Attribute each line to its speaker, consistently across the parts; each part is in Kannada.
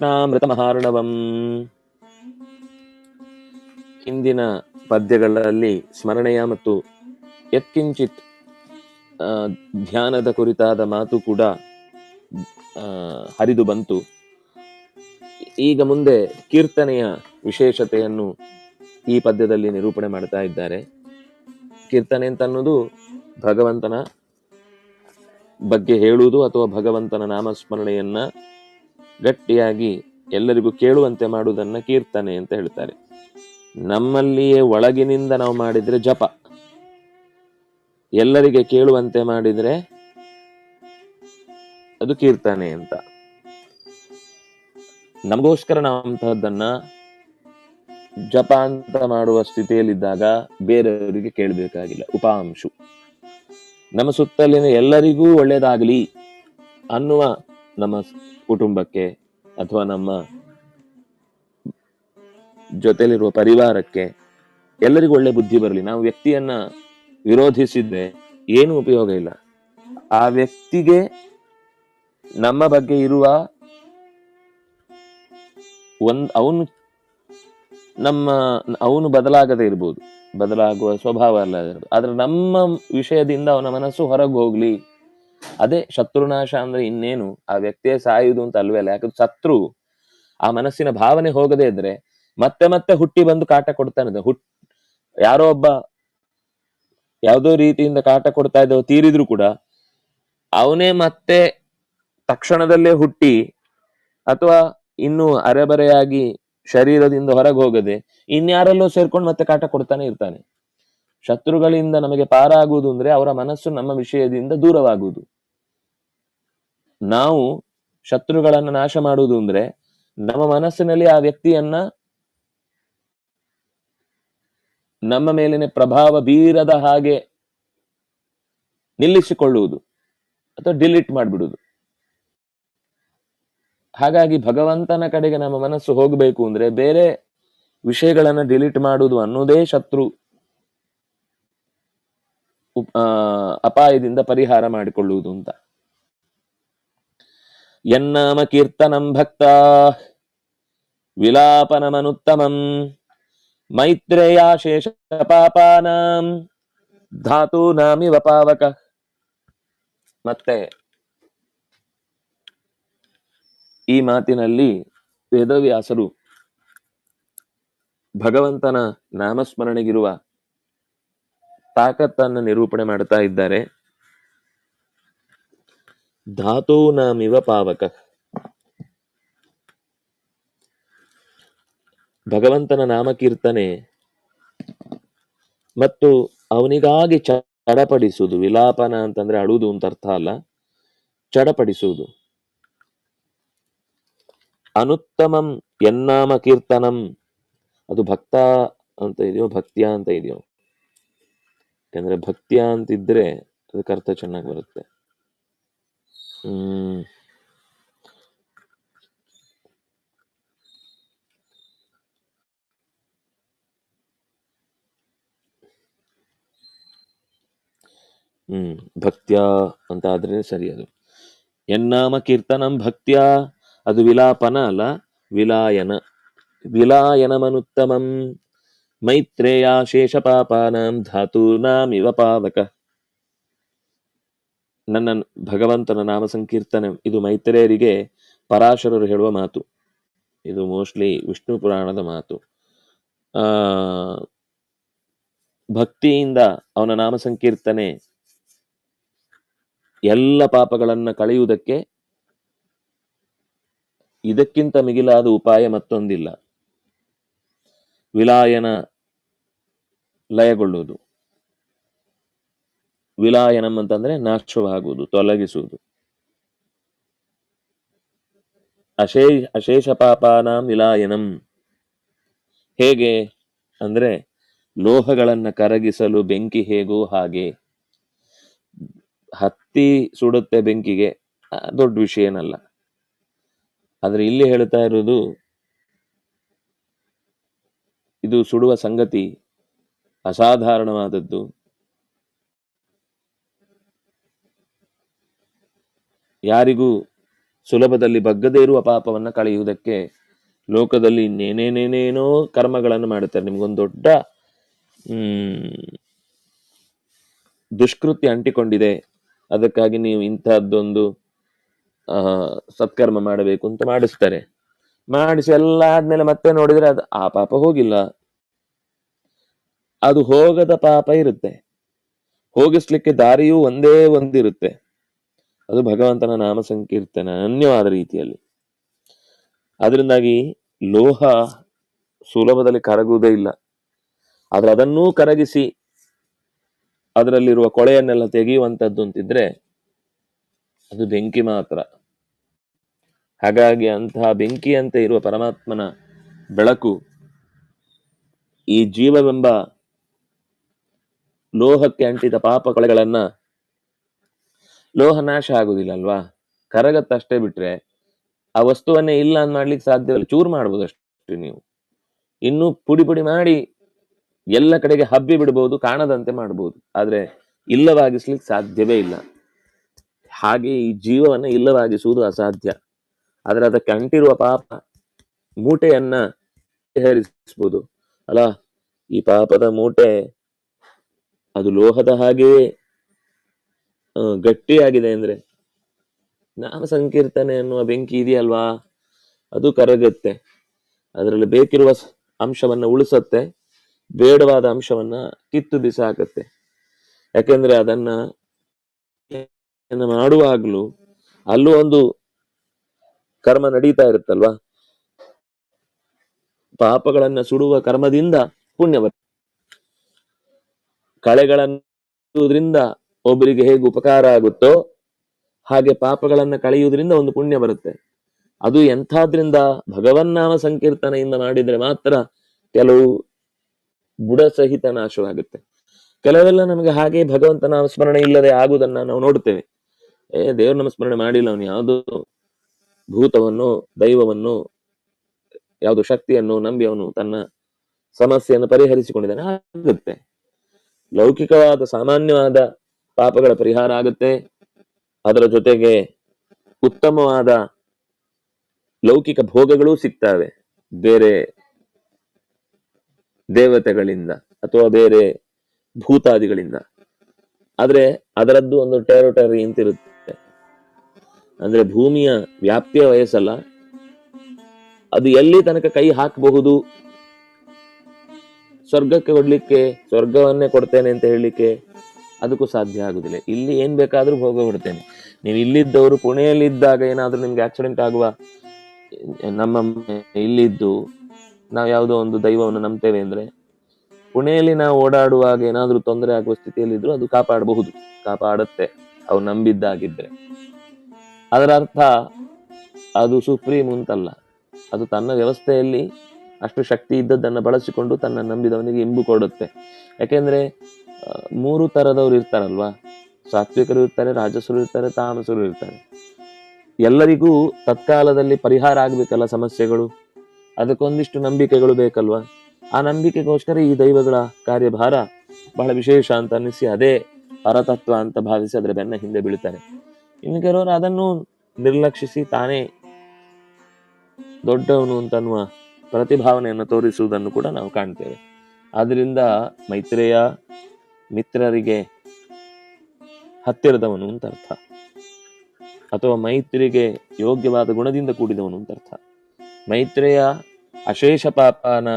Speaker 1: ಕೃಷ್ಣಾಮೃತಮಹಾರ್ಣವಂ ಇಂದಿನ ಪದ್ಯಗಳಲ್ಲಿ ಸ್ಮರಣೆಯ ಮತ್ತು ಯತ್ಕಿಂಚಿತ್ ಧ್ಯಾನದ ಕುರಿತಾದ ಮಾತು ಕೂಡ ಹರಿದು ಬಂತು. ಈಗ ಮುಂದೆ ಕೀರ್ತನೆಯ ವಿಶೇಷತೆಯನ್ನು ಈ ಪದ್ಯದಲ್ಲಿ ನಿರೂಪಣೆ ಮಾಡ್ತಾ ಇದ್ದಾರೆ. ಕೀರ್ತನೆ ಅಂತ ಅನ್ನೋದು ಭಗವಂತನ ಬಗ್ಗೆ ಹೇಳುವುದು ಅಥವಾ ಭಗವಂತನ ನಾಮಸ್ಮರಣೆಯನ್ನ ಗಟ್ಟಿಯಾಗಿ ಎಲ್ಲರಿಗೂ ಕೇಳುವಂತೆ ಮಾಡುವುದನ್ನು ಕೀರ್ತನೆ ಅಂತ ಹೇಳ್ತಾರೆ. ನಮ್ಮಲ್ಲಿಯೇ ಒಳಗಿನಿಂದ ನಾವು ಮಾಡಿದ್ರೆ ಜಪ. ಎಲ್ಲರಿಗೆ ಕೇಳುವಂತೆ ಮಾಡಿದ್ರೆ ಅದು ಕೀರ್ತನೆ ಅಂತ. ನಮಗೋಸ್ಕರ ನಾವು ಅಂತಹದ್ದನ್ನ ಜಪ ಅಂತ ಮಾಡುವ ಸ್ಥಿತಿಯಲ್ಲಿದ್ದಾಗ ಬೇರೆಯವರಿಗೆ ಕೇಳಬೇಕಾಗಿಲ್ಲ. ಉಪಾಂಶು. ನಮ್ಮ ಸುತ್ತಲಿನ ಎಲ್ಲರಿಗೂ ಒಳ್ಳೇದಾಗಲಿ ಅನ್ನುವ ನಮ್ಮ ಕುಟುಂಬಕ್ಕೆ ಅಥವಾ ನಮ್ಮ ಜೊತೆಲಿರುವ ಪರಿವಾರಕ್ಕೆ ಎಲ್ಲರಿಗೂ ಒಳ್ಳೆ ಬುದ್ಧಿ ಬರಲಿ. ನಾವು ವ್ಯಕ್ತಿಯನ್ನ ವಿರೋಧಿಸಿದ್ರೆ ಏನು ಉಪಯೋಗ ಇಲ್ಲ. ಆ ವ್ಯಕ್ತಿಗೆ ನಮ್ಮ ಬಗ್ಗೆ ಇರುವ ಒಂದ್, ಅವನು ನಮ್ಮ, ಅವನು ಬದಲಾಗದೆ ಇರ್ಬೋದು. ಬದಲಾಗುವ ಸ್ವಭಾವ ಅಲ್ಲ ಆದ್ರೆ ನಮ್ಮ ವಿಷಯದಿಂದ ಅವನ ಮನಸ್ಸು ಹೊರಗೆ ಹೋಗ್ಲಿ ಅದೇ ಶತ್ರುನಾಶ ಅಂದ್ರೆ ಇನ್ನೇನು? ಆ ವ್ಯಕ್ತಿಯೇ ಸಾಯುವುದು ಅಂತ ಅಲ್ವೇ ಅಲ್ಲ? ಯಾಕಂದ್ರೆ ಶತ್ರು ಆ ಮನಸ್ಸಿನ ಭಾವನೆ ಹೋಗದೇ ಇದ್ರೆ ಮತ್ತೆ ಮತ್ತೆ ಹುಟ್ಟಿ ಬಂದು ಕಾಟ ಕೊಡ್ತಾನೆ ಹುಟ್ ಯಾರೋ ಒಬ್ಬ ಯಾವುದೋ ರೀತಿಯಿಂದ ಕಾಟ ಕೊಡ್ತಾ ಇದ್ದವ ತೀರಿದ್ರು ಕೂಡ ಅವನೇ ಮತ್ತೆ ತಕ್ಷಣದಲ್ಲೇ ಹುಟ್ಟಿ ಅಥವಾ ಇನ್ನು ಅರೆಬರೆಯಾಗಿ ಶರೀರದಿಂದ ಹೊರಗೆ ಹೋಗದೆ ಇನ್ಯಾರಲ್ಲೋ ಸೇರ್ಕೊಂಡು ಮತ್ತೆ ಕಾಟ ಕೊಡ್ತಾನೆ ಇರ್ತಾನೆ. ಶತ್ರುಗಳಿಂದ ನಮಗೆ ಪಾರಾಗುವುದು ಅಂದ್ರೆ ಅವರ ಮನಸ್ಸು ನಮ್ಮ ವಿಷಯದಿಂದ ದೂರವಾಗುವುದು. ನಾವು ಶತ್ರುಗಳನ್ನ ನಾಶ ಮಾಡುವುದು ಅಂದ್ರೆ ನಮ್ಮ ಮನಸ್ಸಿನಲ್ಲಿ ಆ ವ್ಯಕ್ತಿಯನ್ನ ನಮ್ಮ ಮೇಲಿನ ಪ್ರಭಾವ ಬೀರದ ಹಾಗೆ ನಿಲ್ಲಿಸಿಕೊಳ್ಳುವುದು ಅಥವಾ ಡಿಲೀಟ್ ಮಾಡಿಬಿಡುವುದು. ಹಾಗಾಗಿ ಭಗವಂತನ ಕಡೆಗೆ ನಮ್ಮ ಮನಸ್ಸು ಹೋಗಬೇಕು ಅಂದ್ರೆ ಬೇರೆ ವಿಷಯಗಳನ್ನ ಡಿಲೀಟ್ ಮಾಡುವುದು ಅನ್ನೋದೇ ಶತ್ರು. ಅಪಾಯದಿಂದ ಪರಿಹಾರ ಮಾಡಿಕೊಳ್ಳುವುದು ಅಂತ. ಎನ್ನಾಮ ಕೀರ್ತನಂ ಭಕ್ತ ವಿಲಾಪನಮನುತ್ತಮಂ ಮೈತ್ರೇಯಾಶೇಷ ಪಾಪಾನಾಂ ಧಾತೂನಾಮಿವ ಪಾವಕ. ಮತ್ತೆ ಈ ಮಾತಿನಲ್ಲಿ ವೇದವ್ಯಾಸರು ಭಗವಂತನ ನಾಮಸ್ಮರಣೆಗಿರುವ ತಾಕತ್ತನ್ನು ನಿರೂಪಣೆ ಮಾಡ್ತಾ ಇದ್ದಾರೆ. ಧಾತೂನಾಮಿವ ಪಾವಕ. ಭಗವಂತನ ನಾಮಕೀರ್ತನೆ ಮತ್ತು ಅವನಿಗಾಗಿ ಚಡಪಡಿಸುವುದು, ವಿಲಾಪನ ಅಂತಂದ್ರೆ ಅಳುವುದು ಅಂತ ಅರ್ಥ ಅಲ್ಲ, ಚಡಪಡಿಸುವುದು. ಅನುತ್ತಮಂ ಎನ್ನಾಮ ಕೀರ್ತನಂ, ಅದು ಭಕ್ತ ಅಂತ ಇದೆಯೋ ಭಕ್ತಿಯ ಅಂತ ಇದೆಯೋ. ಯಾಕಂದ್ರೆ ಭಕ್ತಿಯ ಅಂತಿದ್ರೆ ಅದಕ್ಕೆ ಅರ್ಥ ಚೆನ್ನಾಗಿ ಬರುತ್ತೆ. ಹ್ಮ್. ಭಕ್ತ್ಯ ಅಂತ ಆದ್ರೆ ಸರಿ ಅದು. ಎನ್ನಾಮ ಕೀರ್ತನಂ ಭಕ್ತ್ಯಾ, ಅದು ವಿಲಾಪನ ಅಲ್ಲ, ವಿಲಾಯನ. ವಿಲಾಯನಮನುತ್ತಮಂ. ಮೈತ್ರೇಯ ಶೇಷ ಪಾಪಾನಾಂ ಧಾತೂನಾಮಿವ ಪಾವಕ ನನ್ನ ಭಗವಂತನ ನಾಮ ಸಂಕೀರ್ತನೆ ಇದು ಮೈತ್ರೇಯರಿಗೆ ಪರಾಶರರು ಹೇಳುವ ಮಾತು. ಇದು ಮೋಸ್ಟ್ಲಿ ವಿಷ್ಣು ಪುರಾಣದ ಮಾತು. ಆ, ಭಕ್ತಿಯಿಂದ ಅವನ ನಾಮ ಸಂಕೀರ್ತನೆ ಎಲ್ಲ ಪಾಪಗಳನ್ನ ಕಳೆಯುವುದಕ್ಕೆ ಇದಕ್ಕಿಂತ ಮಿಗಿಲಾದ ಉಪಾಯ ಮತ್ತೊಂದಿಲ್ಲ. ವಿಲಾಯನ ಲಯಗೊಳ್ಳುವುದು. ವಿಲಾಯನಂ ಅಂತಂದ್ರೆ ನಾಶವಾಗುವುದು, ತೊಲಗಿಸುವುದು. ಅಶೇ, ಅಶೇಷ ಪಾಪಾನ ವಿಲಾಯನಂ. ಹೇಗೆ? ಅಂದ್ರೆ ಲೋಹಗಳನ್ನ ಕರಗಿಸಲು ಬೆಂಕಿ ಹೇಗೋ ಹಾಗೆ. ಹತ್ತಿ ಸುಡುತ್ತೆ ಬೆಂಕಿಗೆ ದೊಡ್ಡ ವಿಷಯ ಏನಲ್ಲ. ಆದ್ರೆ ಇಲ್ಲಿ ಹೇಳ್ತಾ ಇರೋದು ಇದು ಸುಡುವ ಸಂಗತಿ ಅಸಾಧಾರಣವಾದದ್ದು. ಯಾರಿಗೂ ಸುಲಭದಲ್ಲಿ ಬಗ್ಗದೇ ಇರುವ ಪಾಪವನ್ನು ಕಳೆಯುವುದಕ್ಕೆ ಲೋಕದಲ್ಲಿ ಇನ್ನೇನೇನೇನೇನೋ ಕರ್ಮಗಳನ್ನು ಮಾಡುತ್ತಾರೆ. ನಿಮ್ಗೊಂದು ದೊಡ್ಡ ದುಷ್ಕೃತ್ಯ ಅಂಟಿಕೊಂಡಿದೆ. ಅದಕ್ಕಾಗಿ ನೀವು ಇಂಥದ್ದೊಂದು ಸತ್ಕರ್ಮ ಮಾಡಬೇಕು ಅಂತ ಮಾಡಿಸ್ತಾರೆ. ಮಾಡಿಸಿ ಎಲ್ಲ ಆದ್ಮೇಲೆ ಮತ್ತೆ ನೋಡಿದ್ರೆ ಅದು ಆ ಪಾಪ ಹೋಗಿಲ್ಲ. ಅದು ಹೋಗದ ಪಾಪ ಇರುತ್ತೆ. ಹೋಗಿಸ್ಲಿಕ್ಕೆ ದಾರಿಯೂ ಒಂದೇ ಒಂದಿರುತ್ತೆ. ಅದು ಭಗವಂತನ ನಾಮ ಸಂಕೀರ್ತನ ಅನ್ಯವಾದ ರೀತಿಯಲ್ಲಿ. ಅದರಿಂದಾಗಿ ಲೋಹ ಸುಲಭದಲ್ಲಿ ಕರಗುವುದೇ ಇಲ್ಲ. ಆದ್ರೆ ಅದನ್ನೂ ಕರಗಿಸಿ ಅದರಲ್ಲಿರುವ ಕೊಳೆಯನ್ನೆಲ್ಲ ತೆಗೆಯುವಂತದ್ದು ಅಂತಿದ್ರೆ ಅದು ಬೆಂಕಿ ಮಾತ್ರ. ಹಾಗಾಗಿ ಅಂತಹ ಬೆಂಕಿಯಂತೆ ಇರುವ ಪರಮಾತ್ಮನ ಬೆಳಕು ಈ ಜೀವವೆಂಬ ಲೋಹಕ್ಕೆ ಅಂಟಿದ ಪಾಪ ಕೊಳೆಗಳನ್ನ ಲೋಹ ನಾಶ ಆಗುದಿಲ್ಲ ಅಲ್ವಾ ಕರಗತ್ತಷ್ಟೇ ಬಿಟ್ರೆ ಆ ವಸ್ತುವನ್ನೇ ಇಲ್ಲ ಅಂತ ಮಾಡ್ಲಿಕ್ಕೆ ಸಾಧ್ಯವಿಲ್ಲ. ಚೂರ್ ಮಾಡ್ಬೋದು ಅಷ್ಟು ನೀವು. ಇನ್ನು ಪುಡಿ ಪುಡಿ ಮಾಡಿ ಎಲ್ಲ ಕಡೆಗೆ ಹಬ್ಬಿ ಬಿಡಬಹುದು ಕಾಣದಂತೆ ಮಾಡಬಹುದು ಆದ್ರೆ ಇಲ್ಲವಾಗಿಸ್ಲಿಕ್ಕೆ ಸಾಧ್ಯವೇ ಇಲ್ಲ. ಹಾಗೆ ಈ ಜೀವವನ್ನ ಇಲ್ಲವಾಗಿಸುವುದು ಅಸಾಧ್ಯ. ಆದ್ರೆ ಅದಕ್ಕೆ ಅಂಟಿರುವ ಪಾಪ ಮೂಟೆಯನ್ನ ಪರಿಹರಿಸಬಹುದು ಅಲ್ಲ ಈ ಪಾಪದ ಮೂಟೆ ಅದು ಲೋಹದ ಹಾಗೆಯೇ ಗಟ್ಟಿಯಾಗಿದೆ ಅಂದ್ರೆ ನಾಮ ಸಂಕೀರ್ತನೆ ಅನ್ನುವ ಬೆಂಕಿ ಇದೆಯಲ್ವಾ? ಅದು ಕರಗುತ್ತೆ. ಅದರಲ್ಲಿ ಬೇಕಿರುವ ಅಂಶವನ್ನ ಉಳಿಸತ್ತೆ. ಬೇಡವಾದ ಅಂಶವನ್ನ ಕಿತ್ತು ಬಿಸಾಕತ್ತೆ. ಯಾಕೆಂದ್ರೆ ಅದನ್ನ ಮಾಡುವಾಗಲೂ ಅಲ್ಲೂ ಒಂದು ಕರ್ಮ ನಡೀತಾ ಇರುತ್ತಲ್ವಾ? ಪಾಪಗಳನ್ನ ಸುಡುವ ಕರ್ಮದಿಂದ ಪುಣ್ಯ ಕಳೆಗಳನ್ನ ಒಬ್ಬರಿಗೆ ಹೇಗೆ ಉಪಕಾರ ಆಗುತ್ತೋ ಹಾಗೆ ಪಾಪಗಳನ್ನ ಕಳೆಯುವುದರಿಂದ ಒಂದು ಪುಣ್ಯ ಬರುತ್ತೆ. ಅದು ಎಂಥಾದ್ರಿಂದ ಭಗವನ್ನಾಮ ಸಂಕೀರ್ತನೆಯಿಂದ ಮಾಡಿದ್ರೆ ಮಾತ್ರ ಕೆಲವು ಬುಡ ಸಹಿತ ನಾಶವಾಗುತ್ತೆ. ಕೆಲವೆಲ್ಲ ನಮಗೆ ಹಾಗೆ ಭಗವಂತನ ಸ್ಮರಣೆ ಇಲ್ಲದೆ ಆಗುವುದನ್ನ ನಾವು ನೋಡ್ತೇವೆ ಏ, ದೇವ್ರ ನಾಮಸ್ಮರಣೆ ಮಾಡಿಲ್ಲ, ಅವನು ಯಾವುದು ಭೂತವನ್ನು, ದೈವವನ್ನು, ಯಾವುದು ಶಕ್ತಿಯನ್ನು ನಂಬಿ ಅವನು ತನ್ನ ಸಮಸ್ಯೆಯನ್ನು ಪರಿಹರಿಸಿಕೊಂಡಿದ್ದಾನೆ. ಆಗುತ್ತೆ ಲೌಕಿಕವಾದ, ಸಾಮಾನ್ಯವಾದ ಪಾಪಗಳ ಪರಿಹಾರ ಆಗುತ್ತೆ. ಅದರ ಜೊತೆಗೆ ಉತ್ತಮವಾದ ಲೌಕಿಕ ಭೋಗಗಳು ಸಿಗ್ತವೆ. ಬೇರೆ ದೇವತೆಗಳಿಂದ ಅಥವಾ ಬೇರೆ ಭೂತಾದಿಗಳಿಂದ. ಆದ್ರೆ ಅದರದ್ದು ಒಂದು ಟೆರೋಟರಿ ಅಂತಿರುತ್ತೆ. ಅಂದ್ರೆ ಭೂಮಿಯ ವ್ಯಾಪ್ತಿಯ ವಯಸ್ಸಲ್ಲ. ಅದು ಎಲ್ಲಿ ತನಕ ಕೈ ಹಾಕಬಹುದು ಸ್ವರ್ಗಕ್ಕೆ ಕೊಡ್ಲಿಕ್ಕೆ, ಸ್ವರ್ಗವನ್ನೇ ಕೊಡ್ತೇನೆ ಅಂತ ಹೇಳಲಿಕ್ಕೆ ಅದಕ್ಕೂ ಸಾಧ್ಯ ಆಗುದಿಲ್ಲ. ಇಲ್ಲಿ ಏನ್ ಬೇಕಾದ್ರೂ ಹೋಗ ಹೊಡ್ತೇನೆ ನೀವು ಇಲ್ಲಿದ್ದವರು ಪುಣೆಯಲ್ಲಿದ್ದಾಗ ಏನಾದ್ರೂ ನಿಮ್ಗೆ ಆಕ್ಸಿಡೆಂಟ್ ಆಗುವ, ನಮ್ಮ ಇಲ್ಲಿದ್ದು ನಾವು ಯಾವುದೋ ಒಂದು ದೈವವನ್ನು ನಂಬ್ತೇವೆ ಅಂದ್ರೆ, ಪುಣೆಯಲ್ಲಿ ನಾವು ಓಡಾಡುವಾಗ ಏನಾದ್ರೂ ತೊಂದರೆ ಆಗುವ ಸ್ಥಿತಿಯಲ್ಲಿದ್ರು ಅದು ಕಾಪಾಡಬಹುದು, ಕಾಪಾಡುತ್ತೆ ಅವು ನಂಬಿದ್ದಾಗಿದ್ರೆ. ಅದರ ಅರ್ಥ ಅದು ಸುಪ್ರೀಂ ಅಂತಲ್ಲ. ಅದು ತನ್ನ ವ್ಯವಸ್ಥೆಯಲ್ಲಿ ಅಷ್ಟು ಶಕ್ತಿ ಇದ್ದದ್ದನ್ನು ಬಳಸಿಕೊಂಡು ತನ್ನ ನಂಬಿದವನಿಗೆ ಇಂಬು ಕೊಡುತ್ತೆ. ಯಾಕೆಂದ್ರೆ ಮೂರು ಥರದವ್ರು ಇರ್ತಾರಲ್ವಾ? ಸಾತ್ವಿಕರು ಇರ್ತಾರೆ, ರಾಜಸರು ಇರ್ತಾರೆ, ತಾಮಸರು ಇರ್ತಾರೆ. ಎಲ್ಲರಿಗೂ ತತ್ಕಾಲದಲ್ಲಿ ಪರಿಹಾರ ಆಗಬೇಕಲ್ಲ ಸಮಸ್ಯೆಗಳು? ಅದಕ್ಕೊಂದಿಷ್ಟು ನಂಬಿಕೆಗಳು ಬೇಕಲ್ವಾ? ಆ ನಂಬಿಕೆಗೋಸ್ಕರ ಈ ದೈವಗಳ ಕಾರ್ಯಭಾರ ಬಹಳ ವಿಶೇಷ ಅಂತ ಅನ್ನಿಸಿ ಅದೇ ಪರತತ್ವ ಅಂತ ಭಾವಿಸಿ ಅದರ ಬೆನ್ನ ಹಿಂದೆ ಬೀಳ್ತಾರೆ. ಇನ್ನು ಕೆಲವರು ಅದನ್ನು ನಿರ್ಲಕ್ಷಿಸಿ ತಾನೇ ದೊಡ್ಡವನು ಅಂತನ್ನುವ ಪ್ರತಿಭಾವನೆಯನ್ನು ತೋರಿಸುವುದನ್ನು ಕೂಡ ನಾವು ಕಾಣ್ತೇವೆ. ಆದ್ದರಿಂದ ಮೈತ್ರೇಯ ಮಿತ್ರರಿಗೆ ಹತ್ತಿರದವನು ಅಂತ ಅರ್ಥ. ಅಥವಾ ಮೈತ್ರಿಗೆ ಯೋಗ್ಯವಾದ ಗುಣದಿಂದ ಕೂಡಿದವನು ಅಂತ ಅರ್ಥ. ಮೈತ್ರೇಯ ಅಶೇಷ ಪಾಪಾನ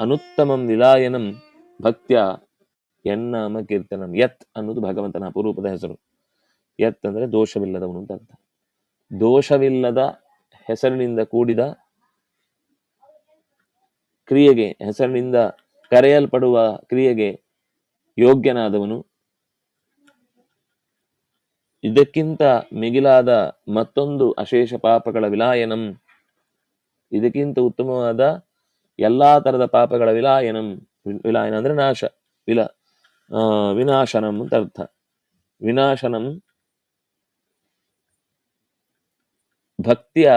Speaker 1: ಅನುತ್ತಮಂ ನಿಲಾಯನಂ ಭಕ್ತ್ಯ ಎನ್ನಾಮ ಕೀರ್ತನಂ. ಯತ್ ಅನ್ನೋದು ಭಗವಂತನ ಅಪರೂಪದ ಹೆಸರು. ಯತ್ ಅಂದ್ರೆ ದೋಷವಿಲ್ಲದವನು ಅಂತ ಅರ್ಥ. ದೋಷವಿಲ್ಲದ ಹೆಸರಿನಿಂದ ಕೂಡಿದ ಕ್ರಿಯೆಗೆ, ಹೆಸರಿನಿಂದ ಕರೆಯಲ್ಪಡುವ ಕ್ರಿಯೆಗೆ ಯೋಗ್ಯನಾದವನು. ಇದಕ್ಕಿಂತ ಮಿಗಿಲಾದ ಮತ್ತೊಂದು ಅಶೇಷ ಪಾಪಗಳ ವಿಲಾಯನಂ. ಇದಕ್ಕಿಂತ ಉತ್ತಮವಾದ ಎಲ್ಲಾ ತರದ ಪಾಪಗಳ ವಿಲಾಯನಂ. ವಿಲಾಯನ ಅಂದ್ರೆ ನಾಶ, ವಿಲ ವಿನಾಶನಂ ಅಂತ ಅರ್ಥ. ವಿನಾಶನಂ ಭಕ್ತಿಯ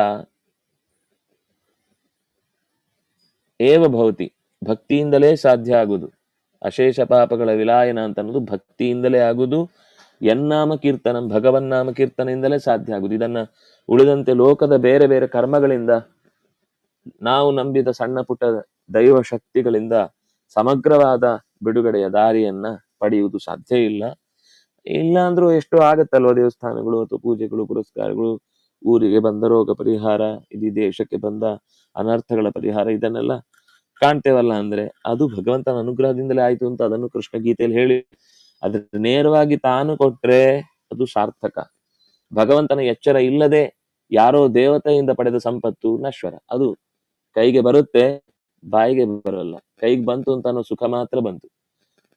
Speaker 1: ಏವ ಭವತಿ? ಭಕ್ತಿಯಿಂದಲೇ ಸಾಧ್ಯ ಆಗುವುದು ಅಶೇಷ ಪಾಪಗಳ ವಿಲಾಯನ ಅಂತ ಅನ್ನೋದು ಭಕ್ತಿಯಿಂದಲೇ ಆಗುವುದು ಎನ್ನಾಮ ಕೀರ್ತನ ಭಗವನ್ನಾಮ ಕೀರ್ತನೆಯಿಂದಲೇ ಸಾಧ್ಯ ಆಗುದು. ಇದನ್ನ ಉಳಿದಂತೆ ಲೋಕದ ಬೇರೆ ಬೇರೆ ಕರ್ಮಗಳಿಂದ, ನಾವು ನಂಬಿದ ಸಣ್ಣ ಪುಟ್ಟ ದೈವ ಶಕ್ತಿಗಳಿಂದ ಸಮಗ್ರವಾದ ಬಿಡುಗಡೆಯ ದಾರಿಯನ್ನ ಪಡೆಯುವುದು ಸಾಧ್ಯ ಇಲ್ಲ. ಇಲ್ಲ ಅಂದ್ರೂ ಎಷ್ಟೋ ಆಗತ್ತಲ್ವ ದೇವಸ್ಥಾನಗಳು ಅಥವಾ ಪೂಜೆಗಳು, ಪುರಸ್ಕಾರಗಳು ಊರಿಗೆ ಬಂದ ರೋಗ ಪರಿಹಾರ, ಇಡೀ ದೇಶಕ್ಕೆ ಬಂದ ಅನರ್ಥಗಳ ಪರಿಹಾರ ಇದನ್ನೆಲ್ಲ ಕಾಣ್ತೇವಲ್ಲ ಅಂದ್ರೆ ಅದು ಭಗವಂತನ ಅನುಗ್ರಹದಿಂದಲೇ ಆಯ್ತು ಅಂತ ಅದನ್ನು ಕೃಷ್ಣ ಗೀತೆಯಲ್ಲಿ ಹೇಳಿ. ಅದ್ರ ನೇರವಾಗಿ ತಾನು ಕೊಟ್ರೆ ಅದು ಸಾರ್ಥಕ. ಭಗವಂತನ ಎಚ್ಚರ ಇಲ್ಲದೆ ಯಾರೋ ದೇವತೆಯಿಂದ ಪಡೆದ ಸಂಪತ್ತು ನಶ್ವರ. ಅದು ಕೈಗೆ ಬರುತ್ತೆ, ಬಾಯಿಗೆ ಬರಲ್ಲ. ಕೈಗೆ ಬಂತು ಅಂತ ಅನ್ನೋ ಸುಖ ಮಾತ್ರ ಬಂತು.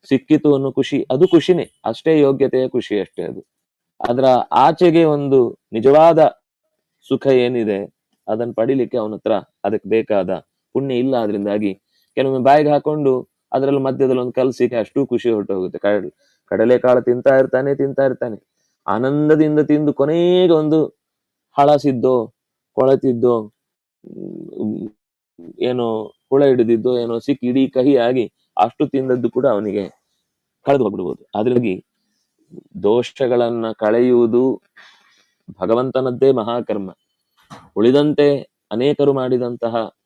Speaker 1: ಸಿಕ್ಕಿತು ಅನ್ನೋ ಖುಷಿ, ಅದು ಖುಷಿನೇ. ಅಷ್ಟೇ ಯೋಗ್ಯತೆಯ ಖುಷಿ ಅಷ್ಟೇ ಅದು. ಅದರ ಆಚೆಗೆ ಒಂದು ನಿಜವಾದ ಸುಖ ಏನಿದೆ ಅದನ್ನ ಪಡಿಲಿಕ್ಕೆ ಅವನ ಹತ್ರ ಅದಕ್ಕೆ ಬೇಕಾದ ಪುಣ್ಯ ಇಲ್ಲ ಅದರಿಂದಾಗಿ ಕೆಲವೊಮ್ಮೆ ಬಾಯಿಗೆ ಹಾಕೊಂಡು ಅದರಲ್ಲಿ ಮಧ್ಯದಲ್ಲಿ ಒಂದು ಕಲ್ಸಿಕೆ ಅಷ್ಟು ಖುಷಿ ಹೊರಟೋಗುತ್ತೆ. ಕಡಲೆ ಕಡಲೆಕಾಳು ತಿಂತಾ ಇರ್ತಾನೆ ತಿಂತಾ ಇರ್ತಾನೆ. ಆನಂದದಿಂದ ತಿಂದು ಕೊನೆಗೆ ಒಂದು ಹಳಸಿದ್ದೋ ಕೊಳತಿದ್ದೋ ಏನೋ ಹುಳ ಹಿಡಿದಿದ್ದೋ, ಏನೋ ಸಿಕ್ಕಿ ಇಡೀ ಕಹಿಯಾಗಿ ಅಷ್ಟು ತಿಂದದ್ದು ಕೂಡ ಅವನಿಗೆ ಕಳೆದು ಹೋಗ್ಬಿಡ್ಬೋದು. ಅದ್ರಾಗಿ ದೋಷಗಳನ್ನ ಕಳೆಯುವುದು ಭಗವಂತನದ್ದೇ ಮಹಾಕರ್ಮ. ಉಳಿದಂತೆ ಅನೇಕರು ಮಾಡಿದಂತಹ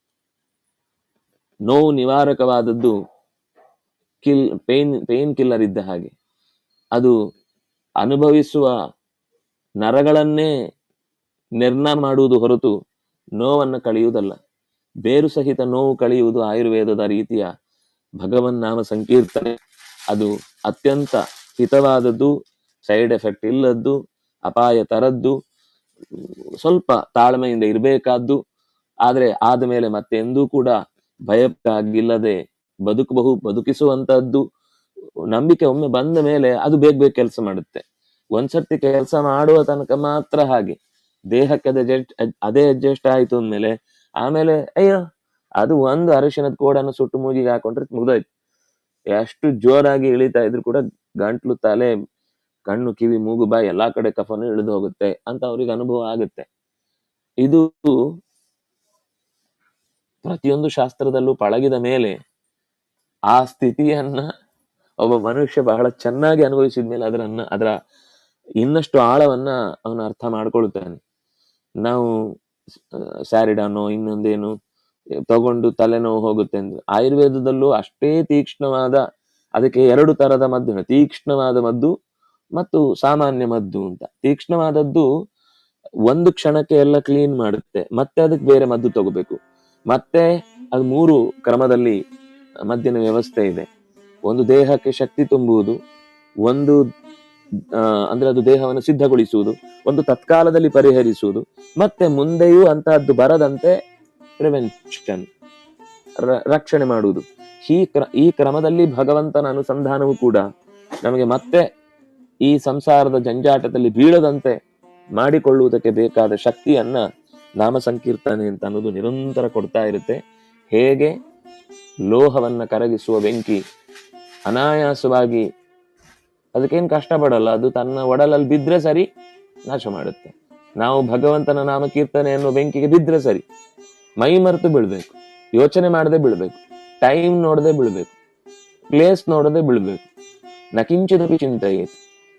Speaker 1: ನೋವು ನಿವಾರಕವಾದದ್ದು ಕಿಲ್, ಪೇನ್ ಪೇನ್ ಕಿಲ್ಲರ್ ಇದ್ದ ಹಾಗೆ. ಅದು ಅನುಭವಿಸುವ ನರಗಳನ್ನೇ ನಿರ್ಣಯ ಮಾಡುವುದು ಹೊರತು ನೋವನ್ನು ಕಳೆಯುವುದಲ್ಲ. ಬೇರು ಸಹಿತ ನೋವು ಕಳೆಯುವುದು ಆಯುರ್ವೇದದ ರೀತಿಯ ಭಗವನ್ ನಾಮ ಸಂಕೀರ್ತನೆ. ಅದು ಅತ್ಯಂತ ಹಿತವಾದದ್ದು, ಸೈಡ್ ಎಫೆಕ್ಟ್ ಇಲ್ಲದ್ದು ಅಪಾಯ ತರದ್ದು, ಸ್ವಲ್ಪ ತಾಳ್ಮೆಯಿಂದ ಇರಬೇಕಾದ್ದು, ಆದರೆ ಆದ ಮೇಲೆ ಮತ್ತೆ ಎಂದೂ ಕೂಡ ಭಯಕ್ಕಾಗಿಲ್ಲದೆ ಬದುಕಬಹು ಬದುಕಿಸುವಂತದ್ದು ನಂಬಿಕೆ ಒಮ್ಮೆ ಬಂದ ಮೇಲೆ ಅದು ಬೇಗ ಬೇಗ ಕೆಲಸ ಮಾಡುತ್ತೆ. ಒಂದ್ಸರ್ತಿ ಕೆಲಸ ಮಾಡುವ ತನಕ ಮಾತ್ರ ಹಾಗೆ. ದೇಹಕ್ಕೆ ಅದು ಅದೇ ಅಡ್ಜಸ್ಟ್ ಆಯ್ತು ಅಂದ್ಮೇಲೆ, ಆಮೇಲೆ ಅಯ್ಯೋ, ಅದು ಒಂದು ಅರಿಶಿನದ ಕೋಡನ್ನು ಸುಟ್ಟು ಮೂಗಿಗೆ ಹಾಕೊಂಡ್ರೆ ಮುಗ್ದೋಯ್ತು. ಎಷ್ಟು ಜೋರಾಗಿ ಇಳಿತಾ ಇದ್ರು ಕೂಡ ಗಂಟ್ಲು, ತಲೆ ಕಣ್ಣು, ಕಿವಿ, ಮೂಗು, ಬಾಯಿ ಎಲ್ಲಾ ಕಡೆ ಕಫನು ಇಳಿದು ಹೋಗುತ್ತೆ ಅಂತ ಅವ್ರಿಗೆ ಅನುಭವ ಆಗುತ್ತೆ. ಇದು ಪ್ರತಿಯೊಂದು ಶಾಸ್ತ್ರದಲ್ಲೂ ಪಳಗಿದ ಮೇಲೆ ಆ ಸ್ಥಿತಿಯನ್ನ ಒಬ್ಬ ಮನುಷ್ಯ ಬಹಳ ಚೆನ್ನಾಗಿ ಅನುಭವಿಸಿದ ಮೇಲೆ ಅದರನ್ನ, ಅದರ ಇನ್ನಷ್ಟು ಆಳವನ್ನ ಅವನು ಅರ್ಥ ಮಾಡ್ಕೊಳ್ತಾನೆ. ನಾವು ಸ್ಯಾರಿಡಾನೋ ಇನ್ನೊಂದೇನು ತಗೊಂಡು ತಲೆನೋವು ಹೋಗುತ್ತೆ ಅಂದ್ರೆ ಆಯುರ್ವೇದದಲ್ಲೂ ಅಷ್ಟೇ ತೀಕ್ಷ್ಣವಾದ, ಅದಕ್ಕೆ ಎರಡು ತರದ ಮದ್ದು ತೀಕ್ಷ್ಣವಾದ ಮದ್ದು ಮತ್ತು ಸಾಮಾನ್ಯ ಮದ್ದು ಅಂತ. ತೀಕ್ಷ್ಣವಾದದ್ದು ಒಂದು ಕ್ಷಣಕ್ಕೆ ಎಲ್ಲ ಕ್ಲೀನ್ ಮಾಡುತ್ತೆ. ಮತ್ತೆ ಅದಕ್ಕೆ ಬೇರೆ ಮದ್ದು ತಗೋಬೇಕು. ಮತ್ತೆ ಅದು ಮೂರು ಕ್ರಮದಲ್ಲಿ ಮದ್ದಿನ ವ್ಯವಸ್ಥೆ ಇದೆ. ಒಂದು ದೇಹಕ್ಕೆ ಶಕ್ತಿ ತುಂಬುವುದು, ಒಂದು ಅಂದ್ರೆ ಅದು ದೇಹವನ್ನು ಸಿದ್ಧಗೊಳಿಸುವುದು, ಒಂದು ತತ್ಕಾಲದಲ್ಲಿ ಪರಿಹರಿಸುವುದು, ಮತ್ತೆ ಮುಂದೆಯೂ ಅಂತಹದ್ದು ಬರದಂತೆ ಪ್ರಿವೆನ್ಷನ್ ರಕ್ಷಣೆ ಮಾಡುವುದು. ಈ ಕ್ರ, ಈ ಕ್ರಮದಲ್ಲಿ ಭಗವಂತನ ಅನುಸಂಧಾನವು ಕೂಡ ನಮಗೆ ಮತ್ತೆ ಈ ಸಂಸಾರದ ಜಂಜಾಟದಲ್ಲಿ ಬೀಳದಂತೆ ಮಾಡಿಕೊಳ್ಳುವುದಕ್ಕೆ ಬೇಕಾದ ಶಕ್ತಿಯನ್ನ ನಾಮ ಸಂಕೀರ್ತನೆ ಅಂತ ಅನ್ನೋದು ನಿರಂತರ ಕೊಡ್ತಾ ಇರುತ್ತೆ. ಹೇಗೆ? ಲೋಹವನ್ನ ಕರಗಿಸುವ ಬೆಂಕಿ ಅನಾಯಾಸವಾಗಿ ಅದಕ್ಕೇನು ಕಷ್ಟಪಡಲ್ಲ, ಅದು ತನ್ನ ಒಡಲಲ್ಲಿ ಬಿದ್ರೆ ಸರಿ ನಾಶ ಮಾಡುತ್ತೆ. ನಾವು ಭಗವಂತನ ನಾಮ ಕೀರ್ತನೆ ಅನ್ನೋ ಬೆಂಕಿಗೆ ಬಿದ್ರೆ ಸರಿ. ಮೈ ಮರೆತು ಬೀಳ್ಬೇಕು, ಯೋಚನೆ ಮಾಡದೆ ಬೀಳ್ಬೇಕು, ಟೈಮ್ ನೋಡದೆ ಬೀಳ್ಬೇಕು, ಪ್ಲೇಸ್ ನೋಡದೆ ಬೀಳ್ಬೇಕು ನಕಿಂಚಿದಪಿ ಚಿಂತೆ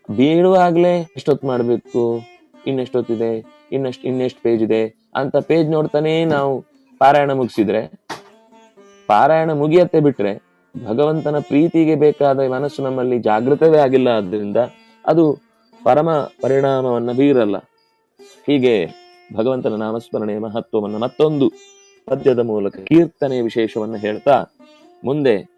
Speaker 1: ಬೀಳುವಾಗ್ಲೇ ಎಷ್ಟೊತ್ತು ಮಾಡಬೇಕು? ಇನ್ನೆಷ್ಟೊತ್ತಿದೆ? ಇನ್ನಷ್ಟು ಇನ್ನೆಷ್ಟು ಪೇಜ್ ಇದೆ? ಅಂತ ಪೇಜ್ ನೋಡ್ತಾನೆ ನಾವು ಪಾರಾಯಣ ಮುಗಿಸಿದ್ರೆ, ಪಾರಾಯಣ ಮುಗಿಯತ್ತೆ ಬಿಟ್ರೆ ಭಗವಂತನ ಪ್ರೀತಿಗೆ ಬೇಕಾದ ಮನಸ್ಸು ನಮ್ಮಲ್ಲಿ ಜಾಗೃತವೇ ಆಗಿಲ್ಲ ಆದ್ದರಿಂದ ಅದು ಪರಮ ಪರಿಣಾಮವನ್ನ ಬೀರಲ್ಲ. ಹೀಗೆ ಭಗವಂತನ ನಾಮಸ್ಮರಣೆಯ ಮಹತ್ವವನ್ನ ಮತ್ತೊಂದು ಪದ್ಯದ ಮೂಲಕ ಕೀರ್ತನೆಯ ವಿಶೇಷವನ್ನ ಹೇಳ್ತಾ ಮುಂದೆ